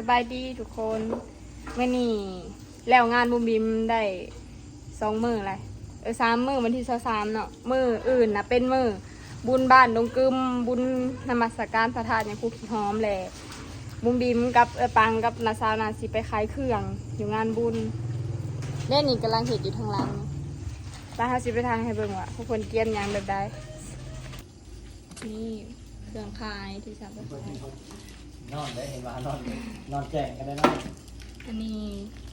สบายดีทุกคนเมื่อนี่แล้วงานบุมบิมได้สองมืออะไรเออสามมือวันที่สามเนาะมืออื่นนะเป็นมือบุญบ้านดงกึมบุญนมัสการพระธาตุอย่างคูขี้หอมแหละบุมบิมกับเออปังกับนาซาวนาสิไปขายเครื่องอยู่งานบุญเล่นนี่กำลังเห็ดอยู่ทางหลังไปหาสิไปทางให้เบิ่งว่าพวกคนเกียนยังแบบใดนี่เครื่องขายที่สามไปขาย นอนได้เห็นว่านอนนอนแจ้งกันได้นอนอันนี้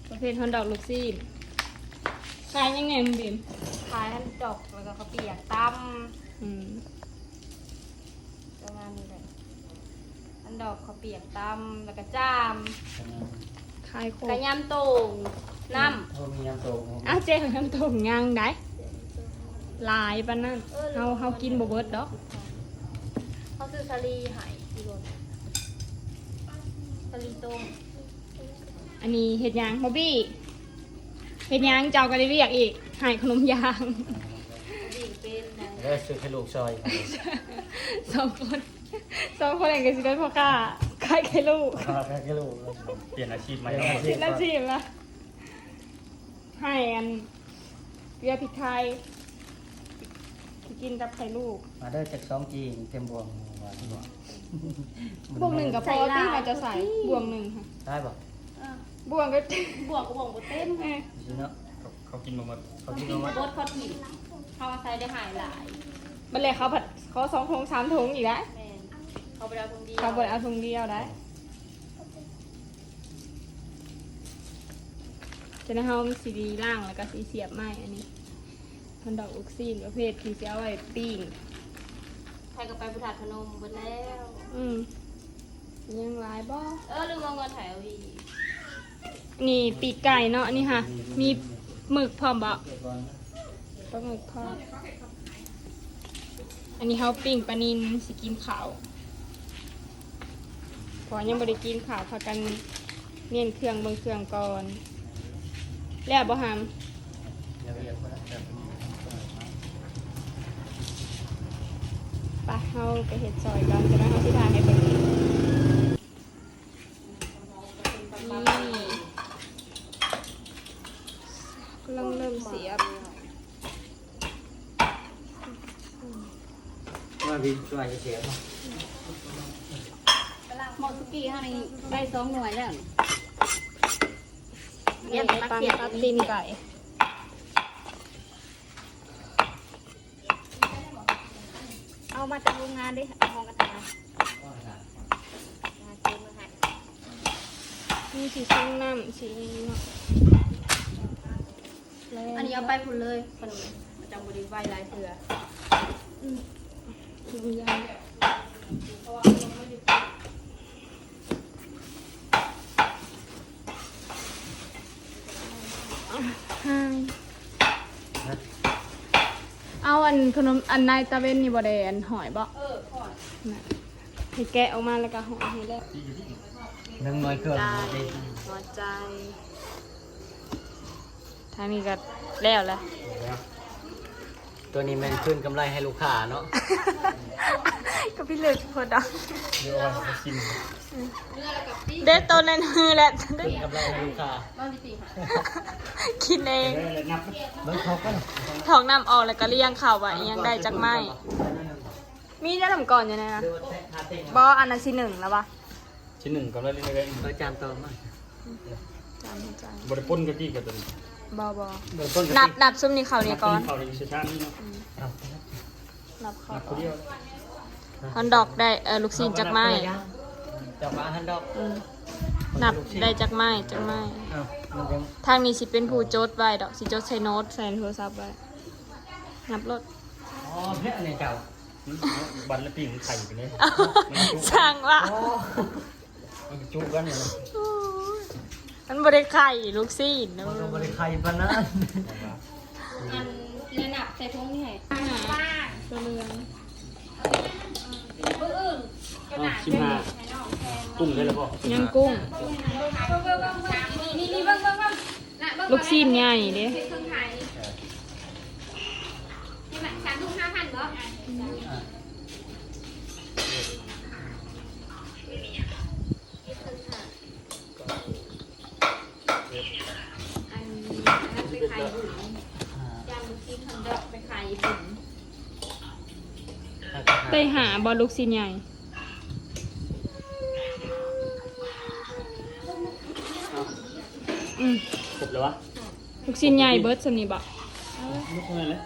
ประเภทฮอนดอกลูกซีนขายยังไงมึงบิมขายฮันดอกแล้วก็ข้าวเปียกตั้มอืมประมาณนี้เลยฮันดอกข้าวเปียกตั้มแล้วก็จามขายโคกระยำโต่งน้โอ้มีน้ำโตอ้าวเจ๊ของทำถุงยังได้หลายปานนั่นเฮาเฮากินบ่เบิดดอกำเขาซื้อสลีใหายกิโลส ลีต้มอันนี้เฮ็ดหยังบอบบี้เฮ็ดหยังเจ้าก็ได้เรียกอีกใหายขนมยางดีเป็นนะแล้วซื้อให้ลูกซอยสองคนสองคนเองก็สิได้พ่อค้าขายไข่ลูกครับให้ลูกเปลี่ยนอาชีพใหม่เปลี่ยนอาชีคิดอาชีพละให้อันเกลือพริกไทย กินกับไข่ลูกมาได้จากสองจีนเต็มบวงหวานหวานบวงหนึ่งกับพอที่เราจะใส่บวงหนึ่งค่ะได้ป่ะบวงก็บวกกับบวกบเต็มเอ้ยดีเนาะเขาเขากินมาหมดเขาเขากินกินมาบดเขาถิ่นเขามาใส่ได้หายหลายมันเลยเขาผัดเขาสองถุงสามถุงอีกแล้วแม่นเขาไปเอาตรงเดียวเขาบดเอาถุงเดียวได้จะนะเฮามีสีดีล่างแล้วก็สีเสียบไม้อันนี้ มันดอกอุกซีนประเภทที่จะเอาไว้ปิ้งใครก็ไปบุถาดพนมหมดแล้ว อืมยังหลายบ่เออลืมเอาเงินถ่ายเอาอีกนี่ปีกไก่เนาะนี่ค่ะ มีหมึกพร้อมบ่เก็บก่อนปลาหมึกทอดอันนี้เฮาปิ้งปลานินสิกินขาวเพอยังบริกินขาวพากันเนียนเครื่องเบิ่งเครื่องก่อน แล้วบ่หาม เดี๋ยวเรียกก่อนนะไปเฮาไปเฮ็ดซอยก่อนจะได้เฮาสิทานให้เบิ่งนี่กำลังเริ่มเสียบว่าพี่ช่วยเสียบหมดสุกี้ให้ได้สองหน่วยแล้วเนี่ยปังตัดตีนไก่ เอามาจากโรงงานดิห้องกระทะมาเก็บมาให้มีสีส้มน้ำสีนี้เนาะแล้วอันนี้เอาไปพุ่นเลยขนมประจำบริไวหลายเถื่อลงยางเอาอันขนมอันนายตะเวนนี่บ่ได้อันหอยบ่เออขอดน่ะให้แกะออกมาแล้วก็หอยให้แล้วนึ่งน้อยเกินหัวใจทางนี้ก็แล้วแหละตัวนี้มันขึ้นกำไรให้ลูกค้าเนาะ ก็พี่เลือกพอดังเดี๋ยวเอาไปกินเด็ดตัวนั้นคือแหละได้ขึ้นกำไรให้ลูกค้าบ้านพี่ตีค่ะกินเองได้เลยนับเบิ้งเขาก็ถอกน้ำออกแล้วก็เลี้ยงข่าวว่าอิหยังได้จักไม้มีได้ลำก่อนอยู่นะนะดูหาเต็งบออันนั้นสิหนึ่งแล้วปะชิ้นหนึ่งก็ได้เรื่อยเราจานโตมากจำจๆบริป้นกะกี้กับตัวนี้ำบอบอเริ่มต้นนับนับซุ้มนี่เขานี่ก่อนเขาในวิชาชาตินี่เนาะนับเขานับคนเดียว ฮอนดอกได้เออลูกศิษย์จักไม้จับมาฮันดอกอืมนับได้จักไม้จักไม้อ้าวมันยังทางนี้สิเป็นผู้โจทย์ไว้ดอกสิโจทย์ใส่โน้ตใส่โทรศัพท์ไว้นับรถอ๋อเพื่อนในเจ้าบันและปีงไข่ไปเลยช่างว่าอ๋อมันจุกันอยู่นะมันบริไข่ลูกซีนมันก็บริใครปานนั้นอันเรียนหนักใส่ถุงนี่ให้ สิบากุ้งได้แล้วพ่อยังกุ้ง ลูกซีนใหญ่เด้สามทุ่มห้าพันเหไปหาบอลลูกซีนใหญ่ อืมครบแล้ววะลูกซินใหญ่เบิร์ดสนิบอกไม่ใช่เลย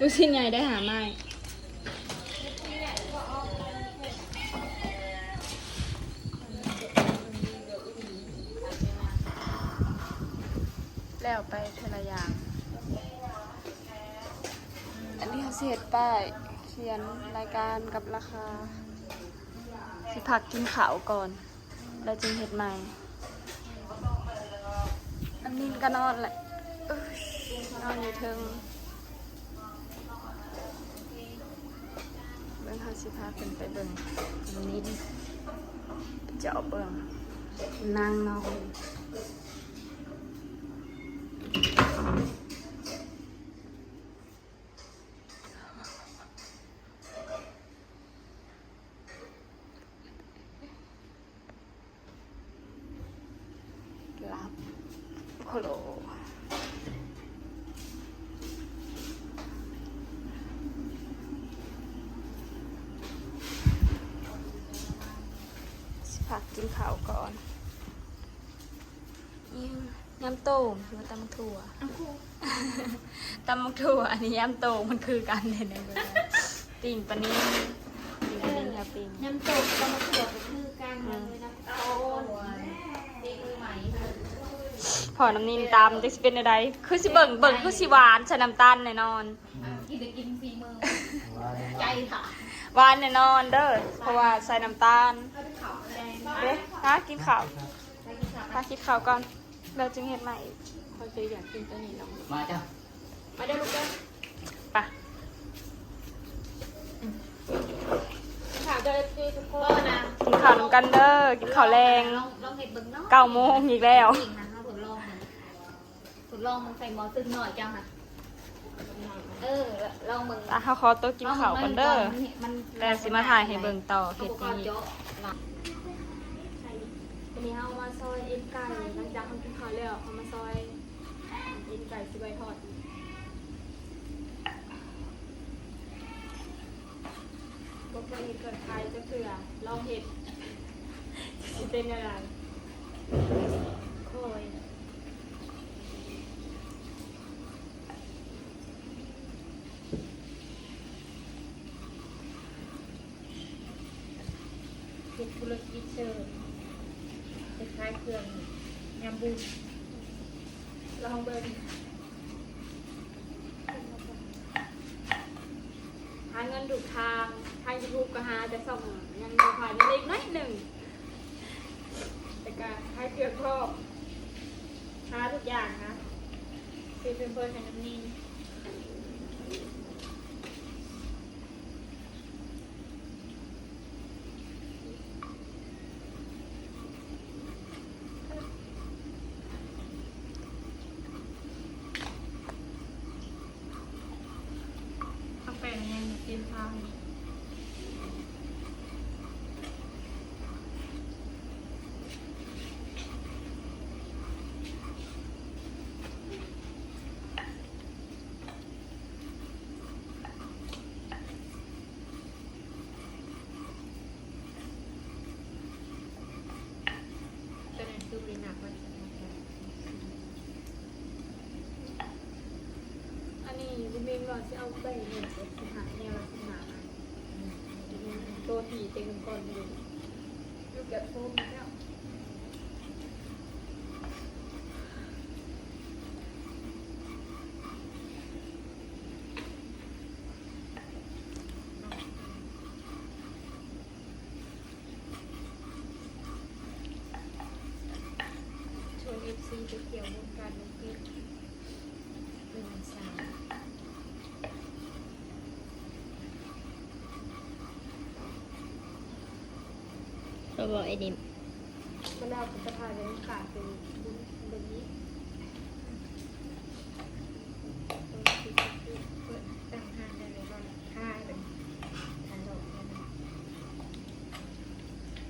ลูกซินใหญ่ได้หาไม้แล้วไปเทละอย่าง อันนี้เขาเสียดป้าย เขียนรายการกับราคา สิพักกินขาวก่อน แล้วจึงเห็ดใหม่ อันนี้ก็นอนแหละนอนอยู่เทิงเบิ้งเขาสิพาเป็นไปเบิ้งอันนี้เจาะเบิ้งนางนอน โคโลสิพักกินข้าวก่อนยิงยำโต้งหรือว่าตำมักถั่วตำมักถั่วอันนี้ยำโต้งมันคือกันเลยในเวลาปิ่งปลานิ่มปิ่งปลานิ่มค่ะปิ่งน้ำตกก็มาขวดก็คือกันเลยน้ำตาลเด็กมือใหม่ พ อน้ำนิ่มตามจะสิเป็นอะไรคือสิเบิ่งเบิ่งคือสิหวานใส่น้ำตาลแน่นอน กินจะกินฝีมือใจค่ะหวานแน่นอนเด้อเพราะว่าใส่น้ำตาลถ้าเป็นขาวแดงเด้ฮะกินข้าวใส่กินขาวพาคิดข้าวก่อนเราจึงเห็นใหม่อีกเขาจะอยากกินตัวนี้น้องมาจ้ะมาได้ลูกเด้อไปะค่ะเด้อคือทุกคนนะกินข้าวน้ำกันเด้อกินข้าวแรงลองลองเห็ดเบิ่งเนาะเก้าโมงอีกแล้ว ลองมันใส่หมอตึงหน่อยจังค่ะเออลองมึงอะเขาขอตัวกินข้าวก่อนเด้อมันแล้วสิมาถ่ายให้เบิ่งต่อเห็เห็ดดนี้นี้วันนี้เฮามาซอยเอ็นไก่หลังจากทำกินข้าวแล้วเฮามาซอยเอ็นไก่สิไว้ทอดบ่เคยเห็ดเกิดใครจะเผื่อลองเห็ดสิเป็นยังไงโอ้ย ธุรกิจเชิญคล้ายเครื่องยำบุญลองเบิ่งหาเงินถูกทางทางยูทูบก็หาแต่ส่งยังบ่ผ่านเล็กน้อยหนึ่งแต่ก็ให้เกือบครอบหาทุกอย่างนะคือเป็นเพื่อนให้น้ำนิ่งเอาแป้งยังเตรียมทาง ตัวนั้นคือบริหนักมัน อันนี้บุญเม งก่อนที่เปเนี่ยไปหาเนี่ยลักษณะตัวผีเต็มก่อนเลยลูกแกะโฟมแล้ว ชวนเอฟซีไปเที่ยววงการดนตรีหนึ่งสาม เขาบอกไอ้ดิมมันแล้วก็จะพาไปขาดเป็นบุญแบบนี้เปิดตั้งห้างได้เลยว่าค่ายเป็นทันดอกนะ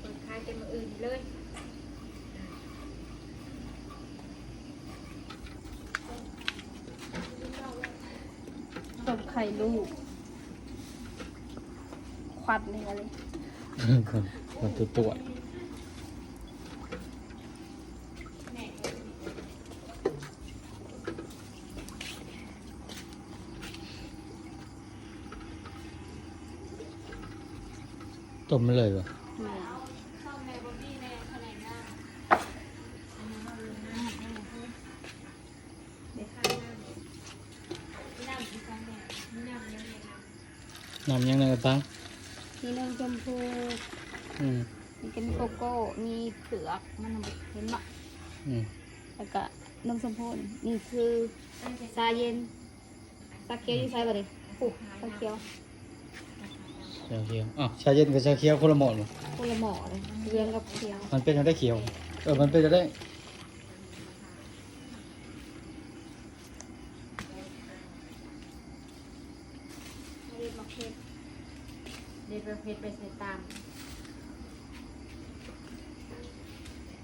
เปิดค่ายเป็นมาอื่นเลยตกลูก ควัดนี่อะไร มันตัวตัวต้มไม่เลยวะน้ำยังไงกันตั้งมีนมชมพู มมีกันโกโก้ มีเผือกมันเห็นปะอืมแล้วก็นมชมพูนี่คือชาเย็นชาเขียวที่ใช้บ่ดิปุ๊บชาเขียวชาเขียวอ๋อชาเย็นกับชาเขียวคนละหมดเลยคนละหมอเลยเหลืองกับเขียว มันเป็นจะได้เขียว เออ มันเป็นจะได้เรียบมาเพชรเรียบมาเพชรไปใส่ตาม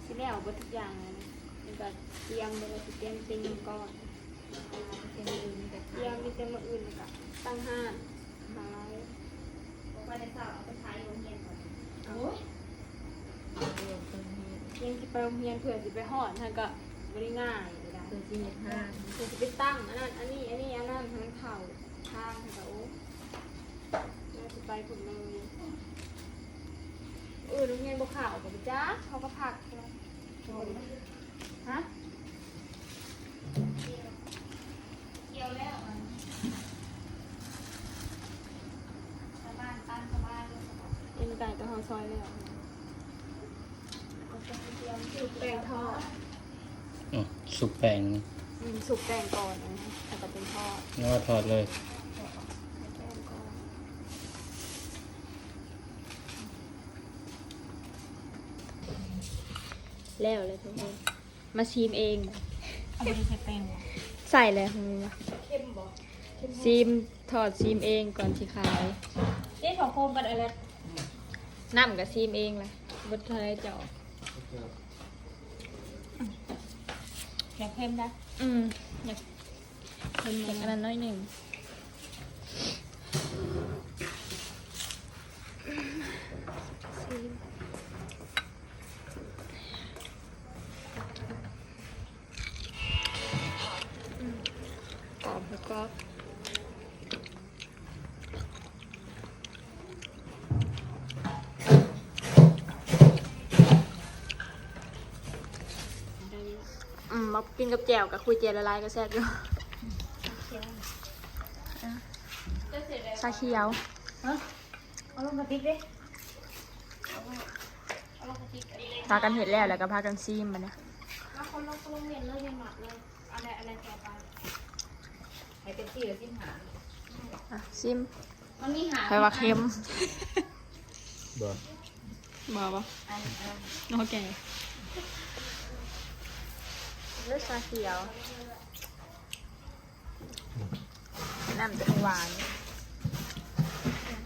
สิแล้ วเบดทุกอย่างเลยนะมันก็เตรียมเวลาสิเตรียมเตรียมก่อนเตรียมอื่นแต่เตียมมีเตรียมมาอื่นกับตั้งห้าหาร้อยว่าจะสอบเอาไปใช้โรงเรียนก่อนโอ้ยยังสิไปโรงเรียนเผื่อสิไปหอดท่านก็ไม่ได้ง่ายเลยนะคือที่ห้าเผื่อสิไปตั้งอันนั้นอันนี้อันนี้อันนั้นทั้งเข่าทางท่านก็โอ้น่าสิไปผลเลยเออโรงเรียนบ่ข่าวกับจ้าเขาก็พักเลย ฮะเกี่ยวแล้วอะชาวบ้านตั้งชาวบ้านเลยเอ็นไก่ตัวหอซอยเลยเหรอสุกแป้งทอดอ๋อสุกแป้งอืมสุกแป้งก่อนนะแล้วก็เป็นทอดแล้วก็ทอดเลย แป้งก่อน แล้วเลยทุกคนมาชิมเอง เอาไปใช้แป้งเหรอใส่เลยคุณนะเข้มบ่ซีมถอดซีมเองก่อนที่ขายนี่ของโคมกันอะไรน้ำกับซีมเองเลยบดทะเลเจาะอยากเค็มนะอืมอยากเป็นอย่างนั้นน้อยหนึ่งกร นกับแจ่วกับคุยเจลละลายก็แซ่บอยู่ชาเขียวเอาลงกระติกดิพากันเห็ดแล้วแล้วก็พากันซีมมาเนี่ยมาคนลงคนลงเรียนเลยเรียนหมักเลยอะไรอะไรแกไปให้เป็นที่หรือสิ้นหาอะซีมมันมีหาใครว่าเค็มบ่มาปะอันอันโอเค เลือดชาเขียว น้ำจะหวาน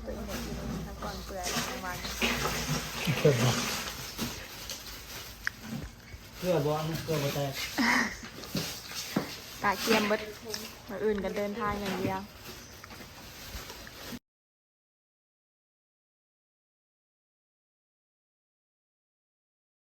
เปลือกหมดอยู่ทั้งก่อนเปลือยทั้งหวานเพื่อบ่เพื่อบ่เพื่อบ่แตกตาเกียมเบิดมาอื่นกันเดินทางอย่างเดียว